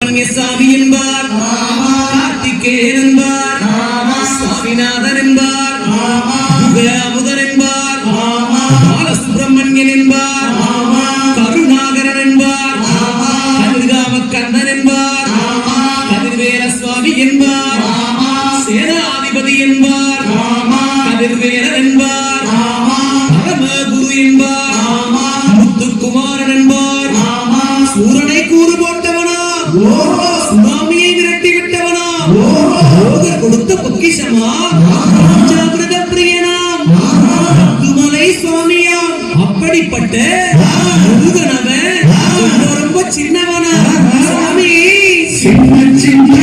சாமி என்பார் கார்த்திகேயன் என்பார் சுவாமிநாதன் என்பார் அமுதன் என்பார் பாலசுப்பிரமணியன் என்பார் கருணாகரன் என்பார் கதிர்காம கண்ணன் என்பார் கதிர்வேல சுவாமி என்பார் சேனாதிபதி என்பார் கதிர்வேலன் என்பார் பரமகுரு என்பார் முத்துக்குமாரன் என்பார் சூரனை கூறு போட்டவனா சுனாமியை விரட்டி விட்டவனா போகர் கொடுத்த பொக்கிஷமா? ஜாகிரத பிரியனாம் முத்துமலை சுவாமியாம் அப்படிப்பட்ட முருகனவன் ரொம்ப ரொம்ப சின்னவனா. சுவாமி. சின்ன சின்ன